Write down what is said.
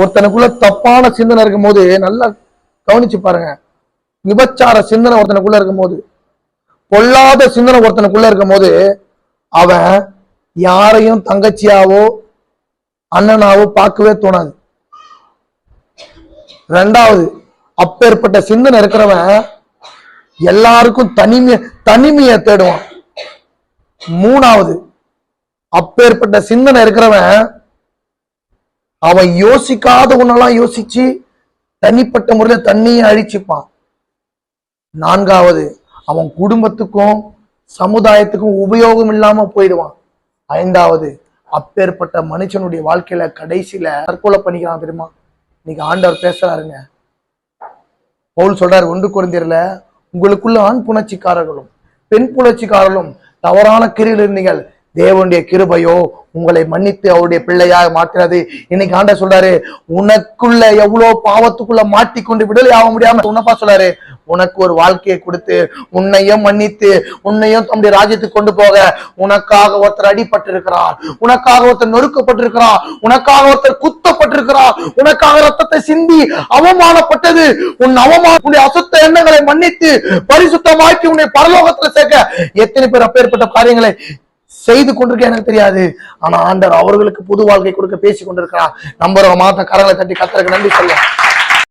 ஒருத்தனுக்குள்ள தப்பான சிந்தனை இருக்கும் போது நல்லா கவனிச்சு பாருங்க. விபச்சார சிந்தனை ஒருத்தனுக்குள்ள இருக்கும் போது பொல்லாத சிந்தனை ஒருத்தனுக்குள்ள இருக்கும் போது அவன் யாரையும் தங்கச்சியாவோ அண்ணனாவோ பார்க்கவே தோணாது. ரெண்டாவது அப்பேற்பட்ட சிந்தனை இருக்கிறவன் எல்லாருக்கும் தனிமைய தனிமையை தேடுவான். மூணாவது அப்பேற்பட்ட சிந்தனை இருக்கிறவன் அவன் யோசிக்காத ஒன்னெல்லாம் யோசிச்சு தனிப்பட்ட முறையில தண்ணியை அழிச்சுப்பான். நான்காவது அவன் குடும்பத்துக்கும் சமுதாயத்துக்கும் உபயோகம் இல்லாம போயிடுவான். ஐந்தாவது அப்பேற்பட்ட மனுஷனுடைய வாழ்க்கையில கடைசியில தற்கொலை பண்ணிக்கிறான் தெரியுமா? இன்னைக்கு ஆண்டவர் பேசுறாருங்க. பவுல் சொல்றாரு ஒன்று குறைந்தீர்ல உங்களுக்குள்ள ஆண் புணர்ச்சிக்காரர்களும் பெண் புணர்ச்சிக்காரர்களும் தவறான கிரியில் இருந்தீங்கள் தேவனுடைய கிருபையோ உங்களை மன்னித்து அவருடைய பிள்ளையாக மாற்றினது. இன்னைக்கு ஆண்ட சொல்றாரு உனக்குள்ள எவ்வளவு பாவத்துக்குள்ள மாட்டிக்கொண்டு விடுதலை ஆக முடியாம உன்னப்பா சொல்றாரு உனக்கு ஒரு வாழ்க்கையை கொடுத்து உன்னையும் மன்னித்து உன்னையும் தம்முடைய ராஜ்யத்துக்கு கொண்டு போக உனக்காக ஒருத்தர் அடிபட்டிருக்கிறார் உனக்காக ஒருத்தர் நொறுக்கப்பட்டிருக்கிறார் உனக்காக ஒருத்தர் குத்தப்பட்டிருக்கிறார் உனக்காக ரத்தத்தை சிந்தி அவமானப்பட்டது. உன் அவமான அசுத்த எண்ணங்களை மன்னித்து பரிசுத்தமாக்கி உன்னை பரலோகத்துல சேர்க்க. எத்தனை பேர் அப்பேற்பட்ட காரியங்களை செய்து கொண்டிருக்க எனக்கு தெரியாது. ஆனா ஆண்டவர் அவர்களுக்கு புது வாழ்க்கை கொடுக்க பேசி கொண்டிருக்கிறார். நம்பர் மாத்த கரங்களை தட்டி கத்தருக்கு நன்றி சொல்லுவோம்.